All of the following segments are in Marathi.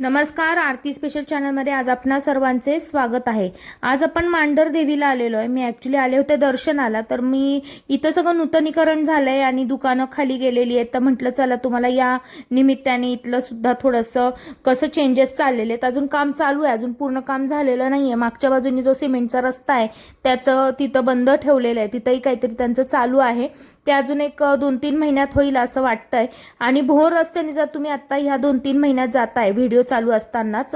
नमस्कार आरती स्पेशल चॅनलमध्ये आज आपणा सर्वांचे स्वागत आहे. आज आपण मांडर देवीला आलेलो आहे. मी ॲक्च्युली आले होते दर्शनाला तर मी इथं सगळं नूतनीकरण झालं आहे आणि दुकानं खाली गेलेली आहेत. तर म्हटलं चला तुम्हाला या निमित्ताने इथलं सुद्धा थोडंसं कसं चेंजेस चाललेले आहेत. अजून काम चालू आहे. अजून पूर्ण काम झालेलं नाही आहे मागच्या बाजूनी जो सिमेंटचा रस्ता आहे त्याचं तिथं बंद ठेवलेलं आहे. तिथंही काहीतरी त्यांचं चालू आहे. ते अजून एक दोन तीन महिन्यात होईल असं वाटतंय. आणि भोर रस्त्याने जर तुम्ही आत्ता ह्या दोन तीन महिन्यात जाताय व्हिडिओ चालू असतानाच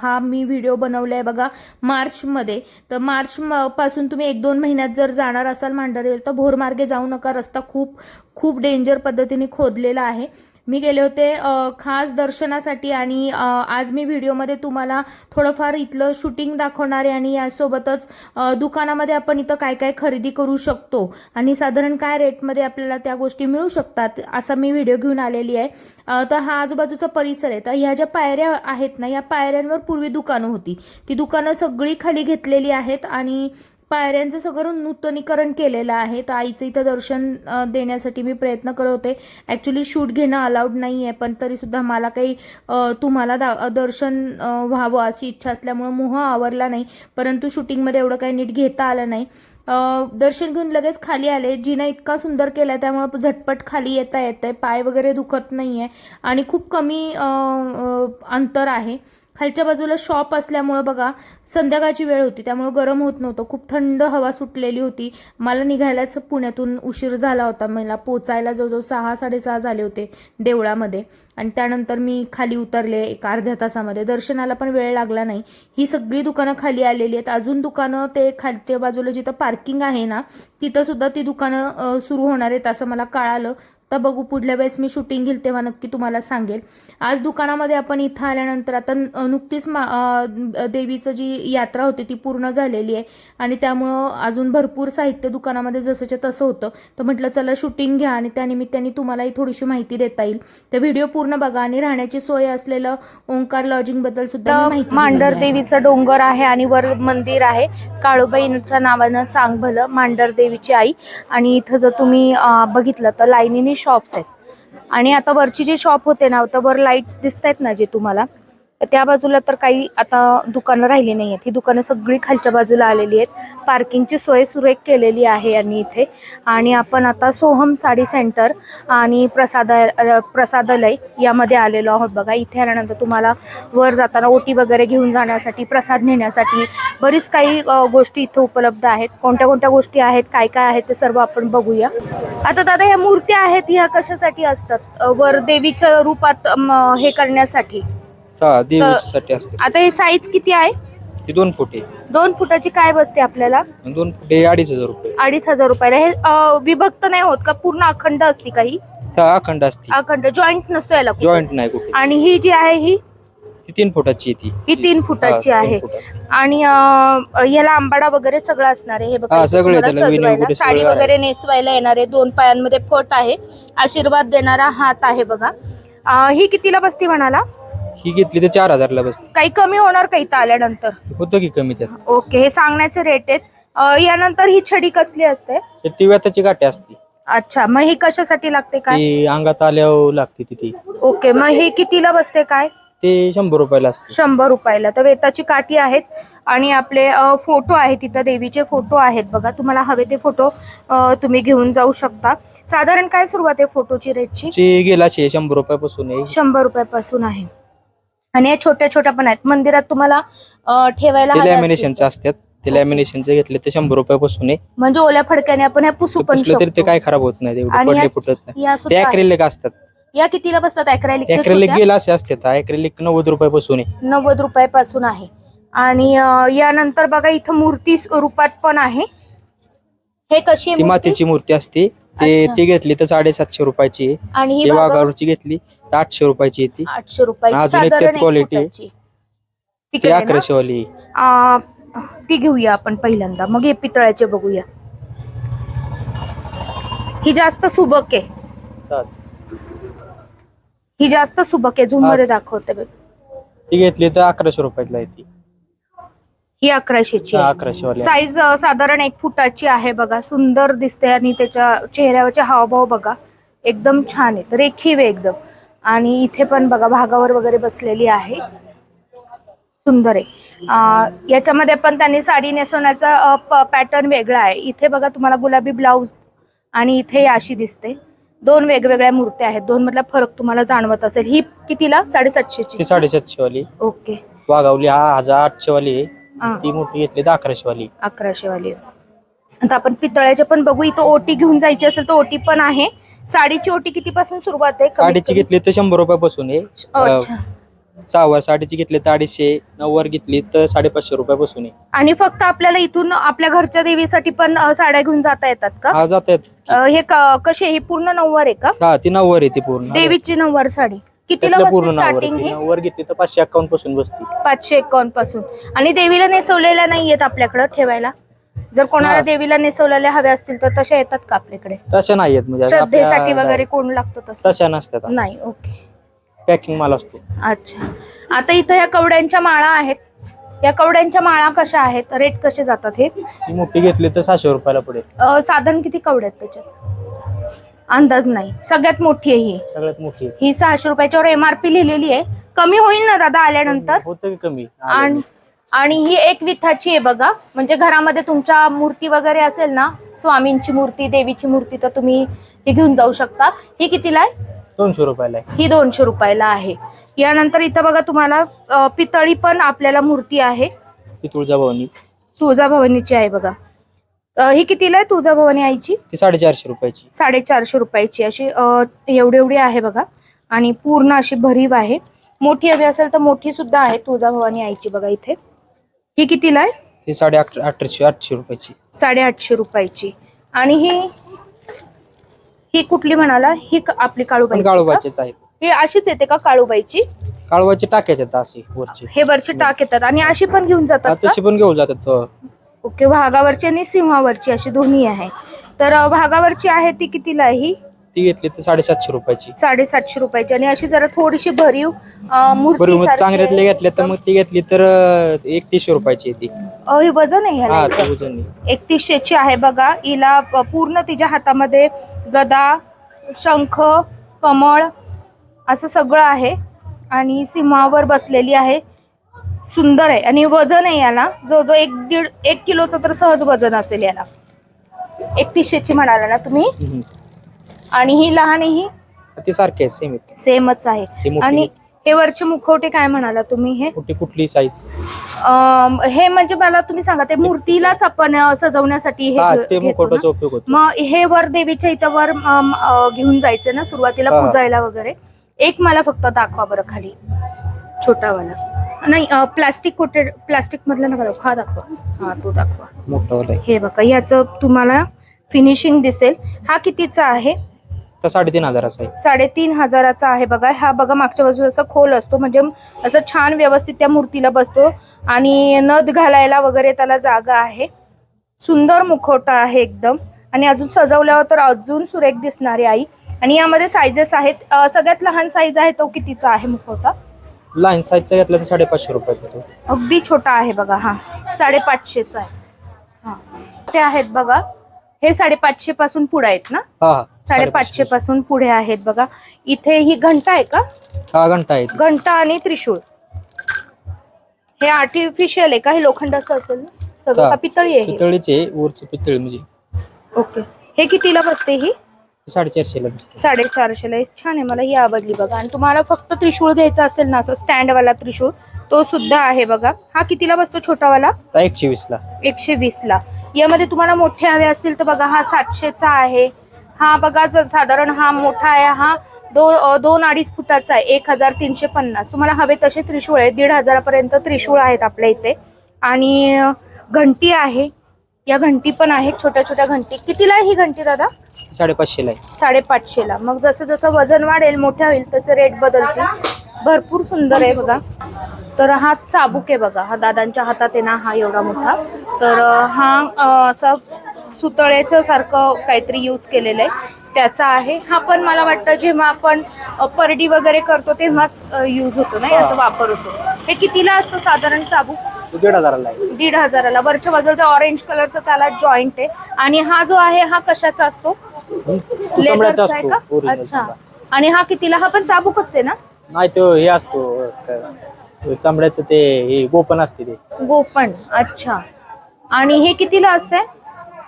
हा मी व्हिडिओ बनवलाय बघा मार्चमध्ये. तर मार्च पासून तुम्ही एक दोन महिन्यात जर जाणार असाल मांडरदेवी तर भोरमार्गे जाऊ नका. रस्ता खूप खूप डेंजर पद्धतीने खोदलेला आहे. मी गेले होते खास दर्शनासाठी आणि आज मी व्हिडिओमध्ये तुम्हाला थोडंफार इथलं शूटिंग दाखवणार आहे आणि यासोबतच दुकानामध्ये आपण इथं काय काय खरेदी करू शकतो आणि साधारण काय रेटमध्ये आपल्याला त्या गोष्टी मिळू शकतात असा मी व्हिडिओ घेऊन आलेली आहे. तर हा आजूबाजूचा परिसर आहे. तर ह्या ज्या पायऱ्या आहेत ना या पायऱ्यांवर पूर्वी दुकानं होती. ती दुकानं सगळी खाली घेतलेली आहेत आणि पायऱ्यांचं सगळं नूतनीकरण केलेलं आहे. तर आईचं इथं दर्शन देण्यासाठी मी प्रयत्न करत होते. ॲक्च्युली शूट घेणं अलाउड नाही आहे पण तरीसुद्धा मला काही तुम्हाला दा दर्शन व्हावं अशी इच्छा असल्यामुळं मोह आवरला नाही. परंतु शूटिंगमध्ये एवढं काही नीट घेता आलं नाही. दर्शन घेऊन लगेच खाली आले. जिना इतका सुंदर केला आहे त्यामुळं झटपट खाली येता येतं आहे पाय वगैरे दुखत नाही आहे आणि खूप कमी अंतर आहे. खालच्या बाजूला शॉप असल्यामुळं बघा संध्याकाळची वेळ होती त्यामुळं गरम होत नव्हतं. खूप थंड हवा सुटलेली होती. मला निघायलाच पुण्यातून उशीर झाला होता. मला पोचायला जवळजवळ सहा साडेसहा झाले होते देवळामध्ये. आणि त्यानंतर मी खाली उतरले एक अर्ध्या तासामध्ये. दर्शनाला पण वेळ लागला नाही. ही सगळी दुकानं खाली आलेली आहेत. अजून दुकानं ते खालच्या बाजूला जिथं पार्किंग आहे ना तिथंसुद्धा ती दुकानं सुरू होणार आहेत असं मला कळालं. तर बघू पुढल्या वेळेस मी शूटिंग घेईल तेव्हा नक्की तुम्हाला सांगेल. आज दुकानामध्ये आपण इथं आल्यानंतर आता नुकतीच मा देवीचं जी यात्रा होती ती पूर्ण झालेली आहे. आणि त्यामुळं अजून भरपूर साहित्य दुकानामध्ये जसंच्या तसं होतं. तर म्हटलं चला शूटिंग घ्या आणि त्यानिमित्ताने तुम्हालाही थोडीशी माहिती देता येईल. तर व्हिडिओ पूर्ण बघा आणि राहण्याची सोय असलेलं ओंकार लॉजिंगबद्दल सुद्धा माहिती मांडर. देवीचं डोंगर आहे आणि वर मंदिर आहे. काळूबाईच्या नावानं चांगभलं मांडर देवीची आई. आणि इथं जर तुम्ही बघितलं तर लाईनीने शॉप्स आहेत. आणि आता वरची जे शॉप होते ना तर वर लाईट्स दिसत आहेत ना जे तुम्हाला त्या बाजूला तर काही आता दुकानं राहिली नाही आहेत ही दुकानं सगळी खालच्या बाजूला आलेली आहेत. पार्किंगची सोय सुरेख केलेली आहे यांनी इथे. आणि आपण आता सोहम साडी सेंटर आणि प्रसादा प्रसादालय यामध्ये आलेलो आहोत बघा. इथे आल्यानंतर तुम्हाला वर जाताना ओटी वगैरे घेऊन जाण्यासाठी प्रसाद नेण्यासाठी बरीच काही गोष्टी इथे उपलब्ध आहेत. कोणत्या कोणत्या गोष्टी आहेत काय काय आहेत ते सर्व आपण बघूया. आता दादा ह्या मूर्त्या आहेत ह्या कशासाठी असतात? वर देवीच्या रूपात हे करण्यासाठी. हा देवीसाठी असते आता हे साईज किती आहे? ती दोन फुटे. दोन फुटाची काय बसते आपल्याला? दोन फुटे अडीच हजार रुपये. अडीच हजार रुपयाला. हे अ, विभक्त नाही होत का? पूर्ण अखंड असते काही अखंड असते. अखंड. जॉईंट नसतो याला. जॉईंट नाही कुठे आणि ही जी आहे ही? ती तीन फुटाची आहे ती. ही तीन फुटाची हा, तीन आहे. फुट असते. आणि अ, याला आंबाडा वगैरे सगळं असणार आहे. हे बघा हा, इथे सगळं तुम्हाला त्याला विणून सजवायला वगैरे साडी आहे. वगैरे नेसवायला येणार आहे. दोन पायांमध्ये फट आहे. आशीर्वाद देणारा हात आहे बघा. अ, ही कितीला बसते म्हणाला? ही घेतली तर चार हजारला बसते. काही कमी होणार का इथं आल्यानंतर? होतं की कमी त्यात. ओके हे सांगण्याचे रेट आहेत. अ, यानंतर ही छडी कसली असते? तर ती व्यथाची गाठी असते. अच्छा मग ही कशासाठी लागते काय? ती अंगात आल्यावर लागते ती ती. ओके मग ही कितीला बसते काय? ते शंभर रुपयाला असते. शंभर रुपयाला. तर वेताची काठी आहेत आणि आपले अ, फोटो आहेत तिथं देवीचे फोटो आहेत बघा. तुम्हाला हवे ते फोटो अ, तुम्ही घेऊन जाऊ शकता. साधारण काय सुरुवात आहे फोटोची रेटची ची? गेलाची शंभर रुपयापासून आहे. शंभर रुपयापासून आहे. आणि या छोट्या छोट्या पण आहेत. मंदिरात तुम्हाला अ, ठेवायला ते हव्या लॅमिनेशनचे. असतात. ते लॅमिनेशनचे घेतले ते शंभर रुपयापासून आहे. म्हणजे ओल्या फडक्याने आपण ह्या पुसू ते पण पुसलं तरी ते शकतो. काय खराब होत नाही. तेवढे आणि पडले या- फुटत नाही. या ते सुद्धा आहेत. अक्रेलिक असतात. या कितीला बसतात? अक्रेलिक अक्रेलिक गेला असे असतात. अक्रेलिक नव्वद रुपयापासून आहे. नव्वद रुपयापासून आहे. आणि अ, यानंतर बघा इथं मूर्ती रूपात पण आहे. हे कशी आहे ती मूर्ती? मातीची मूर्ती असते. ते अच्छा. ती घेतली तर साडेसातशे रुपयाची आहे. आणि ही वाघावरची घेतली. आठशे रुपयाची आहे ती आठशे रुपयाची अजून एक साधारण त्यात एक quality आहे. फुटाची. ती ना? अकराशे वाली आ, ती घेऊया आपण पहिल्यांदा मग हे पितळाचे बघूया ही जास्त सुबक आहे ही जास्त सुबक आहे झूम हा. मध्ये दाखवते बघ. ती घेतली तर अकराशे रुपयाला आहे ती ही अकराशेची आहे. अकराशे वाली आहे. साईज साधारण एक फुटाची आहे बघा सुंदर दिसते आणि त्याच्या चेहऱ्यावरचे हावभाव बघा एकदम छान आहेत रेखीव आहे एकदम आणि इथे पण बघा भागावर वगैरे बसलेली आहे. सुंदर आहे. याच्यामध्ये पण त्यांनी साडी नेसवण्याचा पॅटर्न वेगळा आहे. इथे बघा तुम्हाला गुलाबी ब्लाऊज आणि इथे अशी दिसते. दोन वेगवेगळ्या मूर्त्या आहेत. दोन मधला फरक तुम्हाला जाणवत असेल. ही कितीला? साडेसातशेची. ती साडेसातशे वाली ओके. वाघावली हा हजार आठशे वाली. ती मोठी घेतली तर अकराशे वाली अकराशे वाली आता आपण पितळ्याचे पण बघू. इथं ओटी घेऊन जायची असेल तर ओटी पण आहे. साडीची ओटी किती पासून सुरुवात आहे? कमीत साडीची कमी? घेतली तर शंभर रुपयापासून आहे. अच्छा. सहावर साडीची घेतली तर अडीचशे नऊवर घेतली तर साडेपाचशे रुपयापासून आहे. आणि फक्त आपल्याला इथून आपल्या घरच्या देवीसाठी पण अ, साड्या घेऊन जाता येतात का? हा जात आहेत अ, हे क- कशी ही पूर्ण नऊवार आहे का? हा ती नऊवर आहे ती पूर्ण. देवीची नऊवार साडी. कितीला त्यातलं पूर्ण नऊवर स्टार्टिंग आहे ती. ही? नऊवर घेतली तर पाचशे अकाउंटपासून बसती. पाचशे एकावन्नपासून आणि देवीला नेसवलेल्या नाही येत आपल्याकडे ठेवायला? जर कोणाला हा. देवीला नेसवलेल्या हव्या असतील तर तशा येतात का आपल्याकडे? तशा नाही आहेत म्हणजे श्रद्धेसाठी आपल्या- वगैरे कोण लागतो तसं? तशा नसतात नाही ओके. पॅकिंग माल असतो. अच्छा. आता इथं या कवड्यांच्या माळा आहेत. या कवड्यांच्या माळा कशा आहेत? रेट कसे जातात हे? मोठी घेतली तर सहाशे रुपयाला पडेल अ, साधारण किती कवडे आहेत त्याच्यात? अंदाज नाही. सगळ्यात मोठी आहे ही. सगळ्यात मोठी आहे. ही सहाशे रुपयाच्यावर एमआरपी लिहिलेली आहे. कमी होईल ना दादा आल्यानंतर? होतं की कमी? आणि आणि ही एक विथाची आहे बघा. म्हणजे घरामध्ये तुमच्या मूर्ती वगैरे असेल ना स्वामींची मूर्ती देवीची मूर्ती तर तुम्ही ही घेऊन जाऊ शकता. ही कितीला आहे? दोनशे रुपयाला आहे. ही दोनशे रुपयाला आहे. यानंतर इथं बघा तुम्हाला अ, पितळी पण आपल्याला मूर्ती आहे. ती तुळजाभवानी. तुळजाभवानीची आहे बघा. अ, ही कितीला आहे तुळजाभवानी आईची? ती साडेचारशे रुपयाची. साडेचारशे रुपयाची. अशी अ, एवढी एवढी आहे बघा. आणि पूर्ण अशी भरीव आहे. मोठी हवी असेल तर मोठी सुद्धा आहे तुळजाभवानी आईची बघा इथे. ही कितीला आहे? साडे अठराशे आठशे रुपयाची. साडेआठशे रुपयाची. आणि ही ही कुठली म्हणाला? ही क- आपली पण काळूबाई काळोबाचेच आहेत. ही अशीच येते का काळूबाईची? काळोबाचे टाक्यात येतात असे वरचे. हे वरचे टाक येतात. आणि अशी पण घेऊन हा, जातात का? तशी पण घेऊन जातात अं, ओके भागावरची आणि सिंहावरची अशी दोन्ही आहे. तर अ, भागावरची आहे ती कितीला आहे ही? ती घेतली तर साडेसातशे रुपयाची. साडेसातशे रुपयाची. आणि अशी जरा थोडीशी भरीव अ, मूर्ती चांगल्यातले आहे. घेतले तर मग ती घेतली तर अं, एकतीसशे रुपयाची आहे ती. अ, हे वजन आहे हा ह्याला ती उजळणी एकतीसशेची आहे बघा. हिला प- पूर्ण तिच्या हातामध्ये गदा शंख कमळ असं सगळं आहे. आणि सिंहावर बसलेली आहे. सुंदर आहे. आणि वजन आहे याला. जो जो एक दीड एक किलोचं तर सहज वजन असेल याला. एकतीसशेची म्हणाला ना तुम्ही? हम्म. आणि ही लहान आहे ही? ती सारखी आहे सेम सेमच आहे. मोठी आणि हे वरचे मुखवटे काय म्हणाला तुम्ही हे? कुठली कुठली साईज अम, हे म्हणजे मला तुम्ही सांगा ते मूर्तीलाच आपण अ, सजवण्यासाठी हे हा घे- घेतो मुखवटाचा ना? उपयोग होतो. मग हे वर देवीच्या इथं वर अम, अ, घेऊन जायचं ना सुरुवातीला हा. पूजायला वगैरे? एक मला फक्त दाखवा बरं खाली. छोटावाला. नाही प्लास्टिक कोटेड प्लास्टिक मधला नका दाखवा. हा दाखवा. हा तो दाखवा. मोठा वाला आहे. हे बघा याचं तुम्हाला फिनिशिंग दिसेल. हा कितीचा आहे? तर साडेतीन हजाराचा आहे. साडेतीन हजाराचा आहे बघा. हा बघा मागच्या बाजूला असा खोल असतो. म्हणजे असं छान व्यवस्थित त्या मूर्तीला बसतो. आणि नथ घालायला वगैरे त्याला जागा आहे. सुंदर मुखवटा आहे एकदम. आणि अजून सजवल्यावर तर अजून सुरेख दिसणारी आई. आणि यामध्ये सायझेस आहेत. सगळ्यात लहान साईज आहे तो कितीचा आहे मुखवटा? लाईन साईजचा घेतला तर साडेपाचशे रुपये अगदी छोटा आहे बघा. हा साडेपाचशेचा आहे. हा. ते आहेत बघा. हे साडेपाचशे पासून पुढे आहेत ना? हा. साडेपाचशे पासून पुढे आहेत बघा. इथे ही घंटा आहे का? हा घंटा आहे. घंटा आणि त्रिशूळ. हे आर्टिफिशियल आहे का? हे लोखंडाचं असेल ना? सगळं हा. का पितळी आहे हे? पितळीचे वरची पितळी म्हणजे. ओके. हे कितीला बसते ही? साडेचारशेला बसते. साडेचारशेला. हे छान आहे मला ही आवडली बघा. आणि तुम्हाला फक्त त्रिशूळ घ्यायचा असेल ना असं स्टँडवाला त्रिशूळ तो सुद्धा आहे बघा. हा कितीला बसतो छोटावाला? तर एकशे वीस ला एकशे वीस ला यामध्ये तुम्हाला मोठे हवे असतील तर बघा हा सातशेचा आहे. हा बघा जर साधारण हा मोठा आहे हा दोन अं, दोन अडीच फुटाचा आहे एक हजार तीनशे पन्नास. तुम्हाला हवे तसे त्रिशूळ आहे दीड हजारापर्यंत त्रिशूळ आहेत आपल्या इथे. आणि घंटी आहे. या घंटी पण आहेत छोट्या छोट्या घंटी. कितीला आहे ही घंटी दादा? साडेपाचशेला आहे. साडेपाचशेला. मग जसं जसं वजन वाढेल मोठ्या होईल तसे रेट बदलतील. भरपूर सुंदर आहे बघा. तर हा चाबूक आहे बघा. हा दादांच्या हातात आहे ना हा एवढा मोठा. तर हा असा सुतळेचं सारखं काहीतरी यूज केलेलं आहे. त्याचा आहे. हा पण मला वाटतं जेव्हा आपण परडी वगैरे करतो तेव्हाच यूज होतो ना याचा वापर होतो. हे कितीला असतो साधारण चाबूक तो दीड हजाराला दीड हजाराला. वरच्या बाजूला ऑरेंज कलरचा त्याला जॉईंट आहे. आणि हा जो आहे हा कशाचा असतो? लेदरचा आहे का? अच्छा. आणि हा कितीला? हा पण चाबूकच आहे ना? नाही तो हे असतो चांबड्याचं ते गोपन असते ते. गोफण अच्छा. आणि हे कितीला असते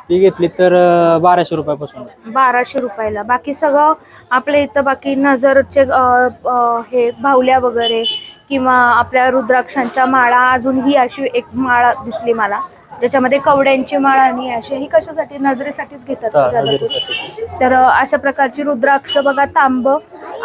ती घेतली तर अं, बाराशे रुपयापासून. बाराशे रुपयाला. बाकी सगळं आपल्या इथं बाकी नजरचे अ, अ, हे भावल्या वगैरे किंवा आपल्या रुद्राक्षांच्या माळा अजून ही अशी एक माळा दिसली मला. ज्याच्यामध्ये कवड्यांची माळ आणि अशी ही कशासाठी? नजरेसाठीच घेतात हा. नजरेसाठी. तर अ, अशा प्रकारची रुद्राक्ष बघा तांब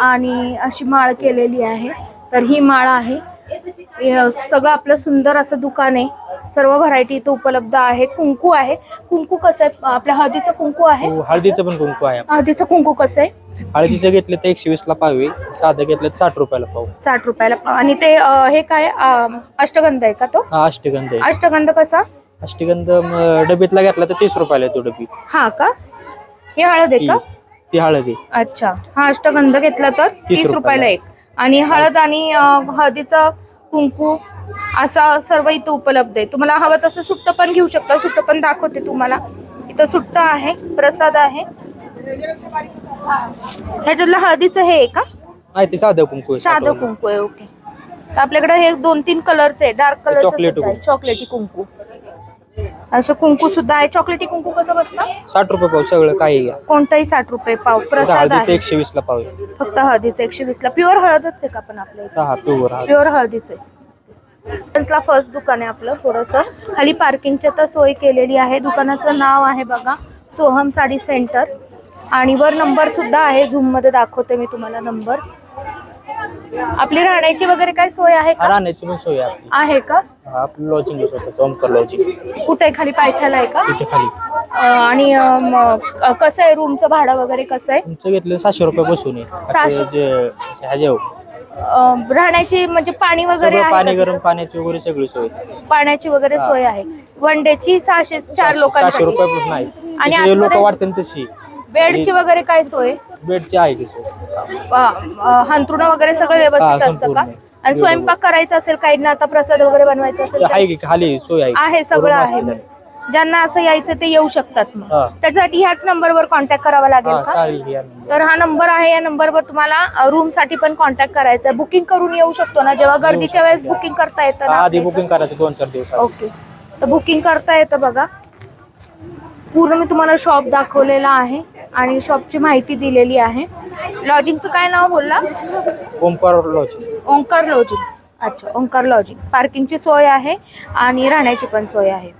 आणि अशी माळ केलेली आहे. तर ही माळ आहे. हे सगळं आपलं सुंदर असं दुकान आहे. सर्व व्हरायटी इथं उपलब्ध आहे. कुंकू आहे. कुंकू कसं आहे? आपल्या हळदीचं कुंकू आहे. हो, हळदीचं पण कुंकू आहे. हळदीचं कुंकू कसं आहे? हळदीचं घेतलं तर एकशे वीस ला पाहावे साधं घेतलं तर साठ रुपयाला पाहू साठ रुपयाला आणि ते अ, हे काय अ, अष्टगंध आहे का तो? हा अष्टगंध आहे. अष्टगंध कसा? अष्टगंध म, डबीतला घेतला तर तीस रुपयाला येतो डबी. हा का? हे हळद आहे का? ती हळद आहे. अच्छा. हा अष्टगंध घेतला तर तीस रुपयाला. रुपयाला. एक. आणि हळद आणि अ, हळदीचं कुंकू असा सर्व इथं उपलब्ध आहे. तुम्हाला हवं तसं सुट्ट पण घेऊ शकता. सुट्ट पण दाखवते तुम्हाला. इथं सुट्ट आहे प्रसाद आहे. ह्याच्यातलं हळदीचं हे आहे का? नाही ते साधं कुंकू आहे साधं. कुंकू आहे ओके. तर आपल्याकडे हे दोन तीन कलरचे डार्क कलरचं चॉकलेटी कुंकू. चॉकलेटी कुंकू. असं कुंकू सुद्धा आहे. चॉकलेटी कुंकू कसं बसतं? साठ रुपये पाहू सगळं काही घ्या कोणताही साठ रुपये पाव. प्रसाद हळदीचं आहे. एकशे वीस ला पाहू फक्त हळदीचं एकशे वीस ला प्युअर हळदच आहे का पण आपल्या इथे? हा प्युअर हळद. प्युअर हळदीचे ला फर्स्ट दुकान आहे आपलं थोडंसं. खाली पार्किंगची तर सोय केलेली आहे. दुकानाचं नाव आहे बघा. सोहम साडी सेंटर आणि वर नंबर सुद्धा आहे. झूममध्ये दाखवते मी तुम्हाला नंबर आपली राहण्याची वगैरे काय सोय आहे का? राहण्याची पण सोय आहे आपली. आहे का? हा, आपलं लॉजिंग आहे स्वतःचं ओमकार लॉजिंग कुठे? खाली पायथ्याला आहे का? इथे खाली. अं, आणि अं, म- अं, कसं आहे रूमचं भाडं वगैरे कसं आहे? तुमचं घेतलं सहाशे रुपयापासून आहे. सहाशे. असं जे ह्याच्या अं, राहण्याची म्हणजे पाणी वगैरे सगळं आहे पाणी का? गरम पाण्याची वगैरे सगळी सोय. पाण्याची वगैरे. सोय आहे. वन डेची सहाशे चार सहाशे लोकांसाठी? रुपयापासून नाही. आणि लोक वाढतील तशी. बेडची वगैरे काय सोय? बेडची आहे की सोय हंतरुण वगैरे सगळं हा, व्यवस्थित असतं संपूर्ण का. आणि स्वयंपाक करायचा असेल काहींना आता प्रसाद वगैरे बनवायचा असेल तर- आहे की खाली सोय आहे. आहे सगळं आहे. ज्यांना असं यायचं ते येऊ शकतात मग. हा. त्याच्यासाठी ह्याच नंबरवर कॉन्टॅक्ट करावा लागेल हा का? चालेल की या number. तर हा नंबर आहे या नंबरवर तुम्हाला रूमसाठी पण कॉन्टॅक्ट करायचा आहे. बुकिंग करून येऊ शकतो ना? जेव्हा गर्दीच्या वेळेस. बुकिंग करता येतं ना हा, आधी बुकिंग करायचं दोन चार दिवस. ओके तर बुकिंग करता येतं बघा. पूर्ण मी तुम्हाला शॉप दाखवलेला आहे. आणि शॉपची माहिती दिलेली आहे. लॉजिंगचं काय नाव बोलला? ओमकार लॉजिंग ओंकार लॉजिंग अच्छा ओंकार लॉजिंग पार्किंगची सोय आहे आणि राहण्याची पण सोय आहे.